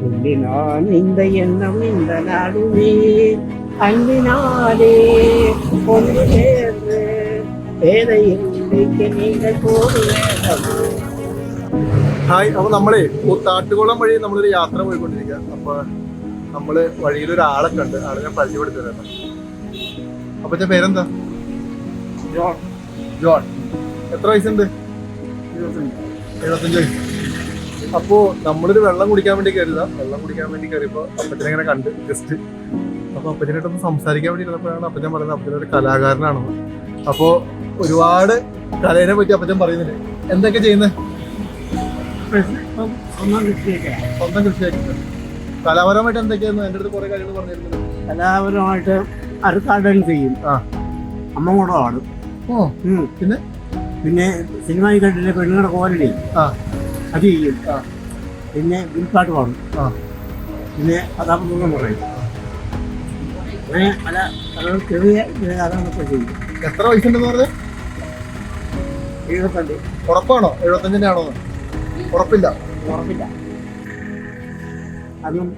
சொல்லி நான் இந்த எண்ணம் இந்த நாடுமே அன்பினாலே ஒன்று சேர்ந்து வேதை இன்றைக்கு நீங்கள் போடு வேண்டாம் ഹായ് അപ്പൊ നമ്മളെ കൂത്താട്ടുകുളം വഴി നമ്മളൊരു യാത്ര പോയിക്കൊണ്ടിരിക്കുക അപ്പൊ നമ്മള് വഴിയിൽ ഒരാളെ കണ്ട് ആളെ ഞാൻ പരിചയപ്പെടുത്തുന്നത് അപ്പൊ ഞാൻ പേരെന്താ ജോൺ ജോൺ എത്ര വയസ്സുണ്ട് എഴുപത്തഞ്ച് വയസ്സ് അപ്പോ നമ്മളൊരു വെള്ളം കുടിക്കാൻ വേണ്ടി കയറിയതാ വെള്ളം കുടിക്കാൻ വേണ്ടി കയറിയപ്പോ അപ്പച്ചനെ ഇങ്ങനെ കണ്ട് ജസ്റ്റ് അപ്പൊ അപ്പച്ചനായിട്ടൊന്ന് സംസാരിക്കാൻ വേണ്ടി ഇരുന്നപ്പോഴാണ് അപ്പച്ചൻ പറയുന്നത് അപ്പച്ചൻ ഒരു കലാകാരനാണെന്ന്. അപ്പോ ഒരുപാട് കലേനെ പറ്റി അപ്പച്ചൻ പറയുന്നുണ്ട് എന്തൊക്കെ ചെയ്യുന്നത് സ്വന്തം കൃഷിയായിട്ട് കലാപരമായിട്ട് എന്തൊക്കെയായിരുന്നു? എന്റെ അടുത്ത് കുറെ കാര്യങ്ങൾ പറഞ്ഞിരുന്നു കലാപരമായിട്ട് അറുക്കാടൻ ചെയ്യും. ആ. അമ്മ കൂടെ പാടും. ഓ. ഉം. പിന്നെ? പിന്നെ സിനിമയിൽ കണ്ടില്ലേ പെണ്ണുങ്ങളുടെ കോലടി ആ. അത് ചെയ്യും. പിന്നെ വിൽപ്പാട്ട് പാടും. പിന്നെ കഥാപ്രസംഗം പറയും. അങ്ങനെ പല കഥകൾ ചെറിയ ചെറിയ കഥകളൊക്കെ ചെയ്യും. എത്ര വയസ്സുണ്ടെന്ന് പറഞ്ഞത് എഴുപത്തഞ്ച്. ഉറപ്പാണോ? എഴുപത്തഞ്ചിന്റെ ആണോ? ഉറപ്പില്ല. ഉറപ്പില്ല. അതും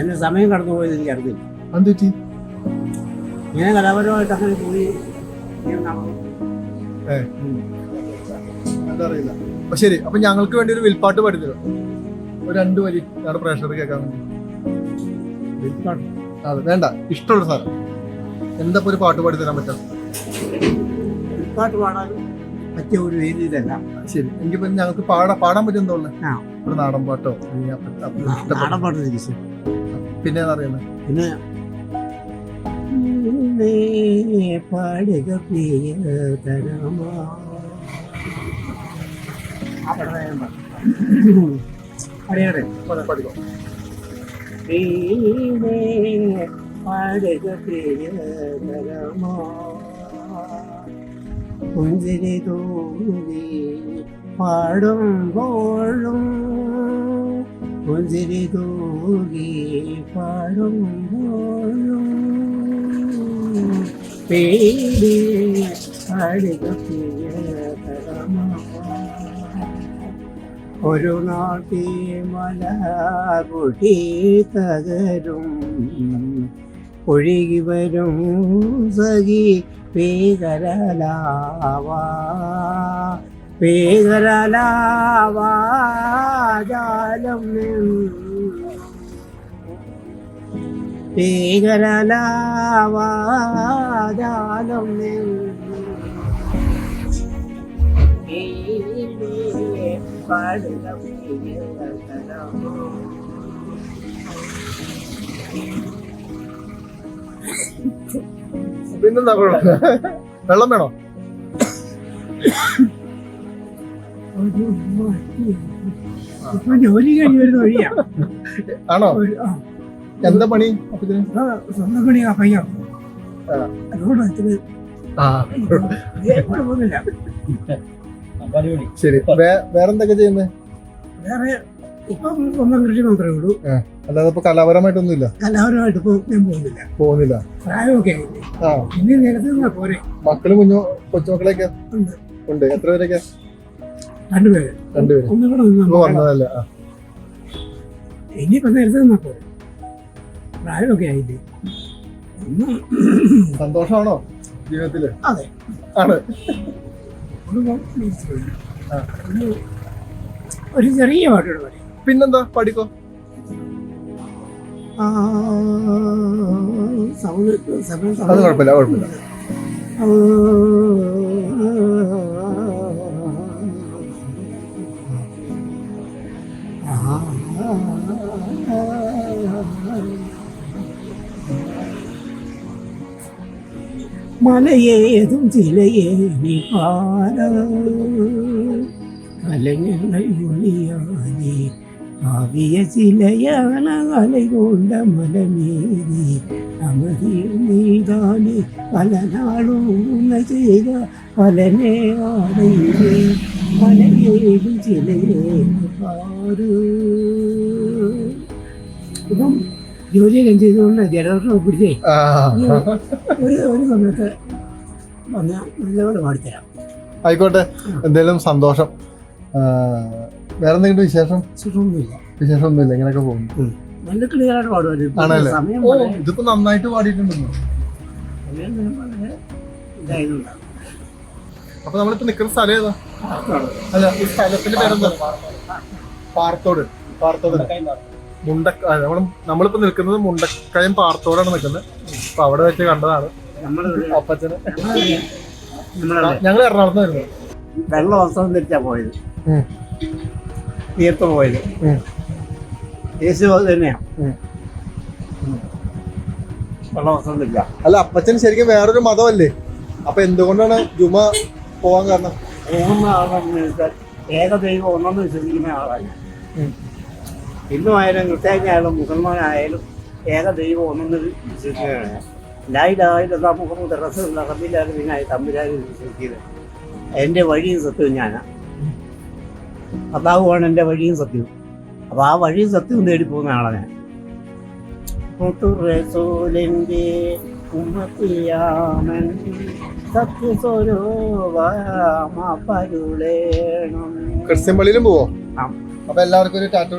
എന്നെ സമയം കടന്നു പോയത് എനിക്ക് അറിയില്ല ഞാൻ കലാപരമായിട്ട് അങ്ങനെ പോയി. എന്താ അറിയില്ല അപ്പൊ ശരി അപ്പൊ ഞങ്ങൾക്ക് വേണ്ടി ഒരു വിൽപ്പാട്ട് പഠിച്ചു ഒരു രണ്ട് വരി ഞങ്ങളുടെ പ്രേക്ഷകർ കേൾക്കാൻ വേണ്ടി. വിൽപ്പാട്ട്? അതെ വേണ്ട ഇഷ്ടമുള്ള സാധനം. എന്താ ഒരു പാട്ട് പാടി തരാൻ പറ്റാം പറ്റിയ ഒരു വേദിയിലല്ല ശരി പിന്നെ ഞങ്ങൾക്ക് പാടാ പാടാൻ പറ്റുന്നുള്ളു. ഒരു നാടൻ പാട്ടോ? നാടൻ പാട്ട് പിന്നെ പിന്നെ പാടുക പ്രിയതരമാ. ആ പാട്ട് അറിയാതെ പഠിക്കോ നീ പാടുക പ്രിയതരമാ. പുഞ്ചിരി തോന്നി പാടുമ്പോഴും പുഞ്ചിരി തൂകി പാടുമ്പോഴും പേടി പാടുക. ഒരു നാട്ടി മല പൊടി തകരും ഒഴുകി വരും സഖി പേകരലാവാ പേകരലാവാ ജാലം പേകരലാവാ ജാലം പാടുക. പിന്നെന്താ കുഴപ്പം? വെള്ളം വേണോ ജോലി കഴിഞ്ഞ് വരുന്ന വഴിയാ ആണോ എന്താ പണി സ്വന്തം പണി ആ പയ്യ. അതുകൊണ്ട് ഇത്തിരി കുഴപ്പമൊന്നുമില്ല ശരി. വേറെന്തൊക്കെ ചെയ്യുന്നത് വേറെ ഇപ്പം സ്വന്തം കൃഷി മാത്രമേ ഉള്ളൂ. അല്ലാതെ ഇപ്പൊ കലാപരമായിട്ടൊന്നുമില്ല? കലാപരമായിട്ട് ഇപ്പൊ ഞാൻ പോകുന്നില്ല. പോകുന്നില്ല. പ്രായമൊക്കെ ആ. ഇനി നേരത്തെ പോരെ. മക്കൾ കുഞ്ഞു കൊച്ചുമക്കളൊക്കെ ഉണ്ട്. എത്ര പേരൊക്കെ? രണ്ടുപേര് രണ്ടുപേര്. വന്നതല്ല. ഇനിയിപ്പോ നേരത്തെ നിന്നാ പോരെ. പ്രായമൊക്കെ ആയില്ലേ? സന്തോഷമാണോ? ജീവിതത്തിൽ? അതെ. ആണ്. ഒരു. ആ. ചെറിയ പാട്ടുകൾ പറയും പിന്നെന്താ? ആ, സമയം അത് കുഴപ്പമില്ല കുഴപ്പമില്ല. മലയേതും ചിലയേനി പാര കലങ്ങൾ ഒളിയാനി ആവിയ ചിലയാണ് അലകൊണ്ട മലമേനി അമതിയിൽ നീതാനെ പല നാളും ചെയ്ത പലനെ ആടയിലെ മലയേതും ചിലയേനി പാറ് ഇപ്പം ജോലിയെല്ലാം ചെയ്തുകൊണ്ട് ജലദോഷം പിടിച്ചേ. ഒരു ഒരു സമയത്ത് വന്നാൽ നല്ലപോലെ പാടിത്തരാം. ആയിക്കോട്ടെ. എന്തെങ്കിലും സന്തോഷം. വേറെ എന്തെങ്കിലും വിശേഷം? വിശേഷമൊന്നുമില്ല. വിശേഷമൊന്നുമില്ല. ഇങ്ങനെയൊക്കെ പോകുന്നു. നല്ല ക്ലിയറായിട്ട് പാടുമായിരുന്നു? സമയം ഇതിപ്പോ നന്നായിട്ട് ഇതായതുകൊണ്ടാണ്. അപ്പൊ നമ്മളിപ്പോ നിൽക്കുന്ന സ്ഥലം ഏതാ? അല്ല ഈ സ്ഥലത്തിന്റെ പേരെന്താ? പാർത്തോട് പാർത്തോട് മുണ്ടക്ക നമ്മൾ നമ്മൾ നമ്മളിപ്പോ നിൽക്കുന്നത് മുണ്ടക്കയം പാർത്തോടാണ് നിൽക്കുന്നത്. അപ്പൊ അവിടെ വെച്ച് കണ്ടതാണ്. നമ്മൾ അപ്പച്ചന്. നമ്മളെ ഞങ്ങൾ എറണാകുളത്ത് വരുന്നത്. വെള്ള വസ്ത്രം ധരിച്ചാ പോയത്. തീർത്ത് പോയത്. യേശു തന്നെയാ. വെള്ള വസ്ത്രം ധരിച്ച അല്ല അപ്പച്ചൻ ശരിക്കും വേറൊരു മതമല്ലേ? അപ്പൊ എന്തുകൊണ്ടാണ് ജുമ പോവാൻ കാരണം? പോകുന്ന ആളെന്ന് വെച്ചാൽ ഏകദൈവം ഒന്നെന്ന് വിശ്വസിക്കുന്ന ആളാണ് ഉം. ഹിന്ദു ആയാലും ക്രിസ്ത്യാനിയായാലും മുസൽമാനായാലും ഏകദൈവം ഒന്നെന്ന് വിശ്വസിക്കുകയാണ് ലായിലായില്ല മുഹമ്മദ് റസൂലുള്ള റബിലാലും പിന്നെ തമ്പുരാനും വിശ്വസിക്കുന്നത് എന്റെ വഴിയും സത്യവും ഞാനാണ് അതാവുമാണ് എന്റെ വഴിയും സത്യവും അപ്പോൾ ആ വഴിയും സത്യവും തേടി പോകുന്ന ആളാണ് ഞാൻ റസൂലിന്റെ ഉമ്മത്തിയാമൻ സത്യസ്വരൂപരുളേണം ക്രിസ്ത്യൻ പള്ളിയിലും പോവോ. അപ്പൊ എല്ലാവർക്കും ഒരു ടാറ്റോ.